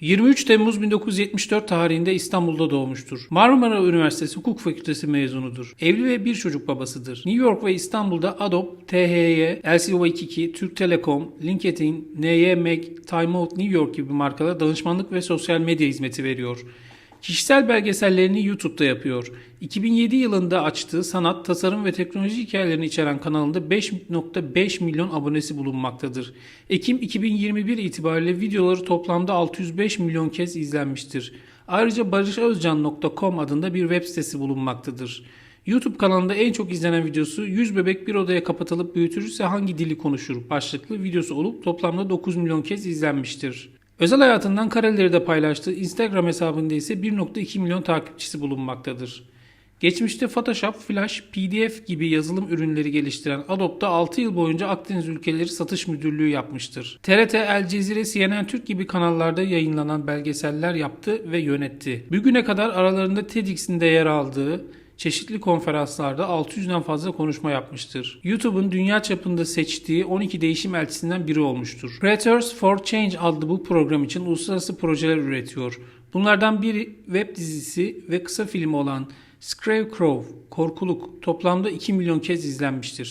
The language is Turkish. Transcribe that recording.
23 Temmuz 1974 tarihinde İstanbul'da doğmuştur. Marmara Üniversitesi Hukuk Fakültesi mezunudur. Evli ve bir çocuk babasıdır. New York ve İstanbul'da Adobe, THY, LC22, Türk Telekom, LinkedIn, NYMEG, Time Out New York gibi markalara danışmanlık ve sosyal medya hizmeti veriyor. Kişisel belgesellerini YouTube'da yapıyor. 2007 yılında açtığı sanat, tasarım ve teknoloji hikayelerini içeren kanalında 5.5 milyon abonesi bulunmaktadır. Ekim 2021 itibariyle videoları toplamda 605 milyon kez izlenmiştir. Ayrıca barışözcan.com adında bir web sitesi bulunmaktadır. YouTube kanalında en çok izlenen videosu 100 bebek bir odaya kapatılıp büyütülürse hangi dili konuşur başlıklı videosu olup toplamda 9 milyon kez izlenmiştir. Özel hayatından kareleri de paylaştığı Instagram hesabında ise 1.2 milyon takipçisi bulunmaktadır. Geçmişte Photoshop, Flash, PDF gibi yazılım ürünleri geliştiren Adobe'da 6 yıl boyunca Akdeniz ülkeleri satış müdürlüğü yapmıştır. TRT, El Cezire, CNN Türk gibi kanallarda yayınlanan belgeseller yaptı ve yönetti. Bugüne kadar aralarında TEDx'in de yer aldığı çeşitli konferanslarda 600'den fazla konuşma yapmıştır. YouTube'un dünya çapında seçtiği 12 değişim elçisinden biri olmuştur. Creators for Change adlı bu program için uluslararası projeler üretiyor. Bunlardan biri web dizisi ve kısa filmi olan Scarecrow, Korkuluk toplamda 2 milyon kez izlenmiştir.